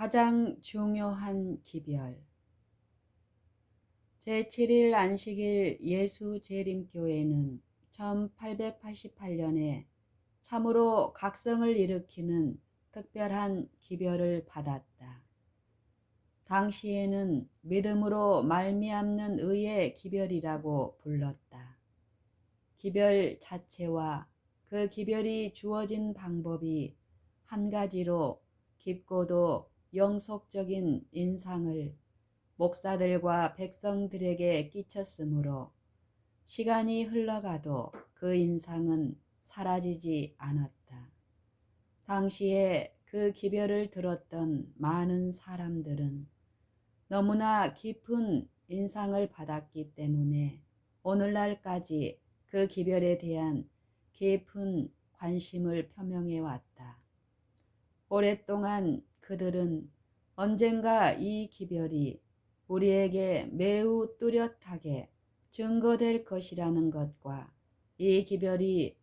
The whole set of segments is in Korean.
가장 중요한 기별 제7일 안식일 예수 재림교회는 1888년에 참으로 각성을 일으키는 특별한 기별을 받았다. 당시에는 믿음으로 말미암는 의의 기별이라고 불렀다. 기별 자체와 그 기별이 주어진 방법이 한 가지로 깊고도 영속적인 인상을 목사들과 백성들에게 끼쳤으므로 시간이 흘러가도 그 인상은 사라지지 않았다. 당시에 그 기별을 들었던 많은 사람들은 너무나 깊은 인상을 받았기 때문에 오늘날까지 그 기별에 대한 깊은 관심을 표명해 왔다. 오랫동안 그들은 언젠가 이 기별이 우리에게 매우 뚜렷하게 증거될 것이라는 것과 이 기별이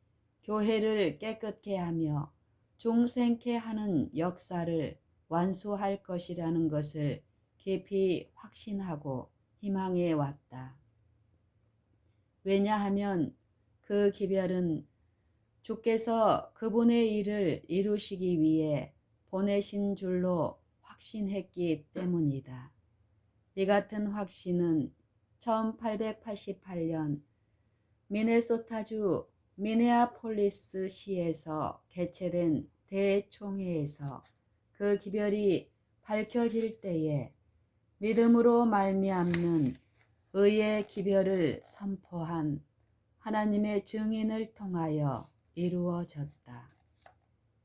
교회를 깨끗게 하며 중생케 하는 역사를 완수할 것이라는 것을 깊이 확신하고 희망해 왔다. 왜냐하면 그 기별은 주께서 그분의 일을 이루시기 위해 보내신 줄로 확신했기 때문이다. 이 같은 확신은 1888년 미네소타주 미네아폴리스 시에서 개최된 대총회에서 그 기별이 밝혀질 때에 믿음으로 말미암는 의의 기별을 선포한 하나님의 증인을 통하여 이루어졌다.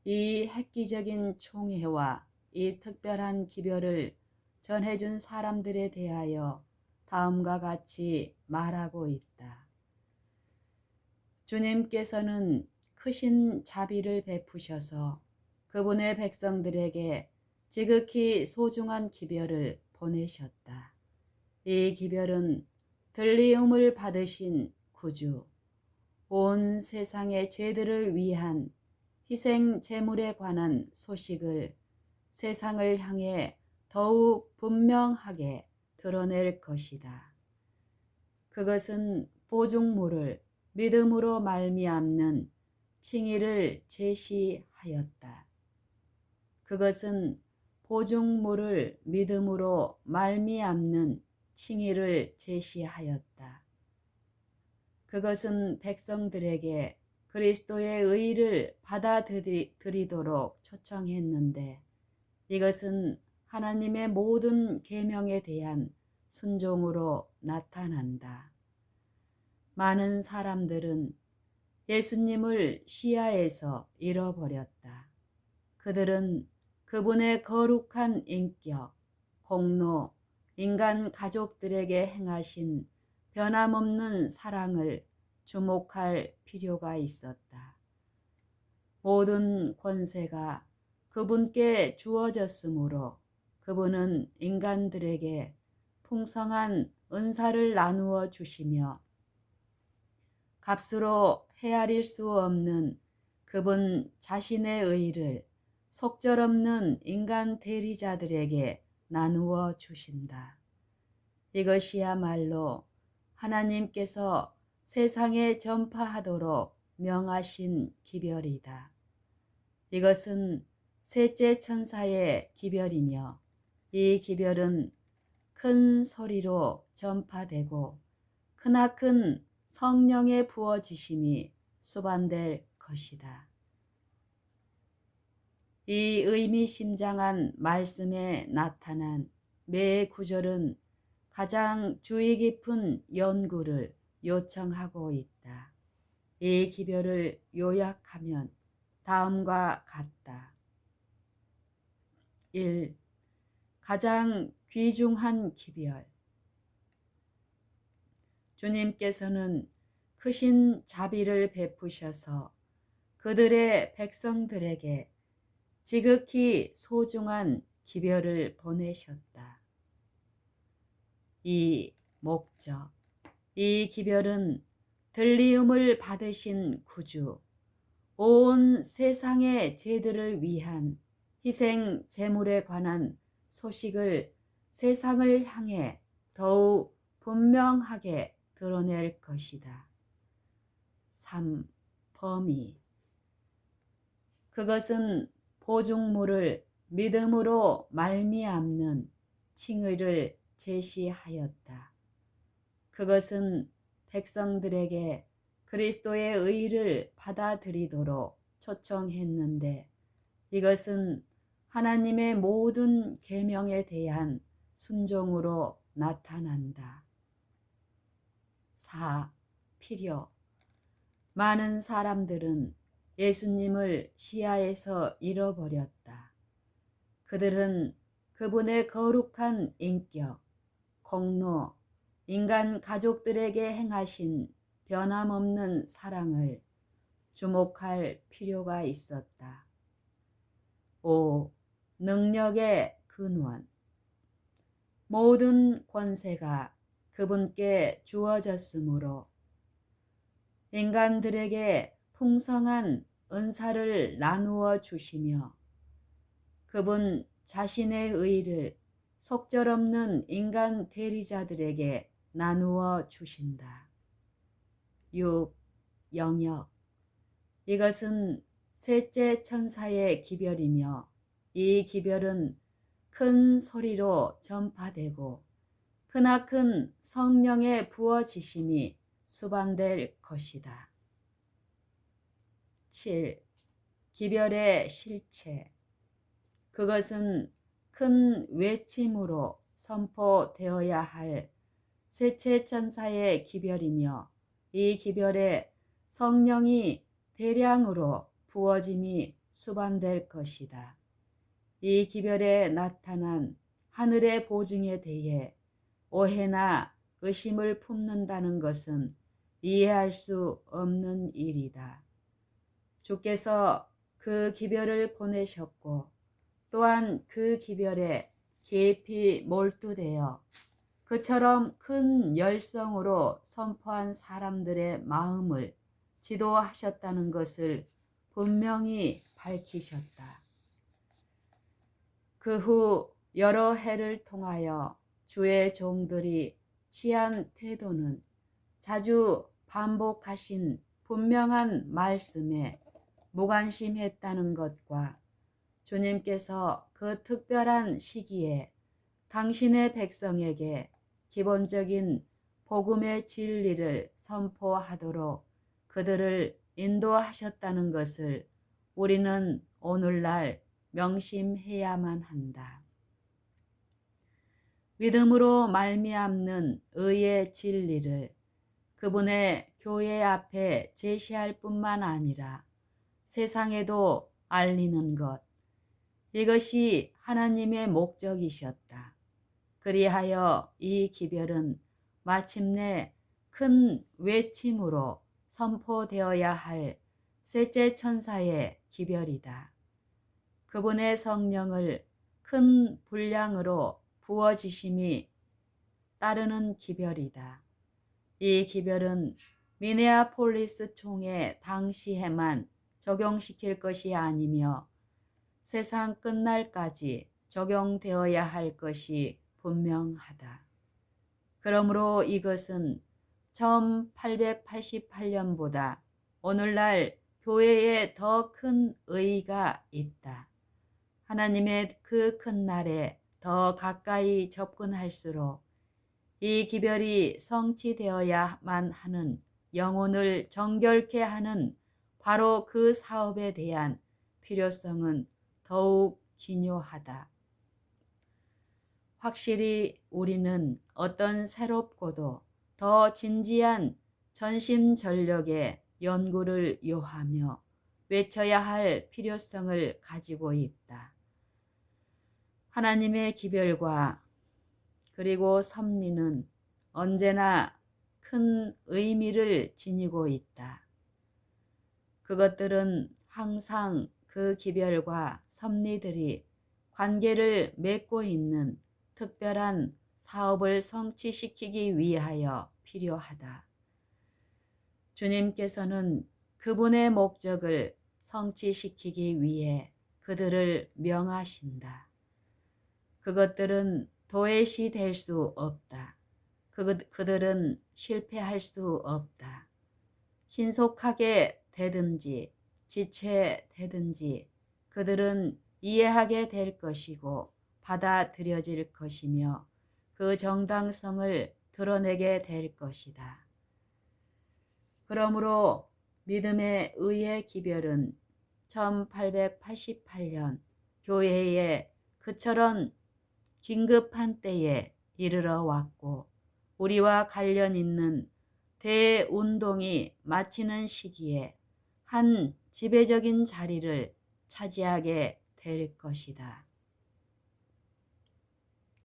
이 획기적인 총회와 이 특별한 기별을 전해준 사람들에 대하여 다음과 같이 말하고 있다. 주님께서는 크신 자비를 베푸셔서 그분의 백성들에게 지극히 소중한 기별을 보내셨다. 이 기별은 들리움을 받으신 구주, 온 세상의 죄들을 위한 희생 제물에 관한 소식을 세상을 향해 더욱 분명하게 드러낼 것이다. 그것은 보증물을 믿음으로 말미암는 칭의를 제시하였다. 그것은 보증물을 믿음으로 말미암는 칭의를 제시하였다. 그것은 백성들에게 그리스도의 의를 받아들이도록 초청했는데 이것은 하나님의 모든 계명에 대한 순종으로 나타난다. 많은 사람들은 예수님을 시야에서 잃어버렸다. 그들은 그분의 거룩한 인격, 공로, 인간 가족들에게 행하신 변함없는 사랑을 주목할 필요가 있었다. 모든 권세가 그분께 주어졌으므로 그분은 인간들에게 풍성한 은사를 나누어 주시며 값으로 헤아릴 수 없는 그분 자신의 의를 속절없는 인간 대리자들에게 나누어 주신다. 이것이야말로 하나님께서 세상에 전파하도록 명하신 기별이다. 이것은 셋째 천사의 기별이며 이 기별은 큰 소리로 전파되고 크나큰 성령의 부어지심이 수반될 것이다. 이 의미심장한 말씀에 나타난 매 구절은 가장 주의 깊은 연구를 요청하고 있다. 이 기별을 요약하면 다음과 같다. 1. 가장 귀중한 기별. 주님께서는 크신 자비를 베푸셔서 그들의 백성들에게 지극히 소중한 기별을 보내셨다. 이 목적, 이 기별은 들리움을 받으신 구주, 온 세상의 죄들을 위한 희생 제물에 관한 소식을 세상을 향해 더욱 분명하게 드러낼 것이다. 3. 범위 그것은 보증물을 믿음으로 말미암는 칭의를 제시하였다. 그것은 백성들에게 그리스도의 의를 받아들이도록 초청했는데 이것은 하나님의 모든 계명에 대한 순종으로 나타난다. 4. 필요 많은 사람들은 예수님을 시야에서 잃어버렸다. 그들은 그분의 거룩한 인격, 공로, 인간 가족들에게 행하신 변함없는 사랑을 주목할 필요가 있었다. 5. 능력의 근원 모든 권세가 그분께 주어졌으므로 인간들에게 풍성한 은사를 나누어 주시며 그분 자신의 의를 속절없는 인간 대리자들에게 나누어 주신다. 6. 영역 이것은 셋째 천사의 기별이며 이 기별은 큰 소리로 전파되고 크나큰 성령의 부어지심이 수반될 것이다. 7. 기별의 실체 그것은 큰 외침으로 선포되어야 할 셋째 천사의 기별이며 이 기별에 성령이 대량으로 부어짐이 수반될 것이다. 이 기별에 나타난 하늘의 보증에 대해 오해나 의심을 품는다는 것은 이해할 수 없는 일이다. 주께서 그 기별을 보내셨고 또한 그 기별에 깊이 몰두되어 그처럼 큰 열성으로 선포한 사람들의 마음을 지도하셨다는 것을 분명히 밝히셨다. 그 후 여러 해를 통하여 주의 종들이 취한 태도는 자주 반복하신 분명한 말씀에 무관심했다는 것과 주님께서 그 특별한 시기에 당신의 백성에게 기본적인 복음의 진리를 선포하도록 그들을 인도하셨다는 것을 우리는 오늘날 명심해야만 한다. 믿음으로 말미암는 의의 진리를 그분의 교회 앞에 제시할 뿐만 아니라 세상에도 알리는 것. 이것이 하나님의 목적이셨다. 그리하여 이 기별은 마침내 큰 외침으로 선포되어야 할 셋째 천사의 기별이다. 그분의 성령을 큰 분량으로 부어지심이 따르는 기별이다. 이 기별은 미네아폴리스 총회 당시에만 적용시킬 것이 아니며 세상 끝날까지 적용되어야 할 것이 분명하다. 그러므로 이것은 1888년보다 오늘날 교회에 더 큰 의의가 있다. 하나님의 그 큰 날에 더 가까이 접근할수록 이 기별이 성취되어야만 하는 영혼을 정결케 하는 바로 그 사업에 대한 필요성은 더욱 기묘하다. 확실히 우리는 어떤 새롭고도 더 진지한 전심전력의 연구를 요하며 외쳐야 할 필요성을 가지고 있다. 하나님의 기별과 그리고 섭리는 언제나 큰 의미를 지니고 있다. 그것들은 항상 그 기별과 섭리들이 관계를 맺고 있는 특별한 사업을 성취시키기 위하여 필요하다. 주님께서는 그분의 목적을 성취시키기 위해 그들을 명하신다. 그것들은 도외시 될 수 없다. 그, 그들은 실패할 수 없다. 신속하게 되든지 지체되든지 그들은 이해하게 될 것이고 받아들여질 것이며 그 정당성을 드러내게 될 것이다. 그러므로 믿음의 의의 기별은 1888년 교회에 그처럼 긴급한 때에 이르러 왔고 우리와 관련 있는 대운동이 마치는 시기에 한 지배적인 자리를 차지하게 될 것이다.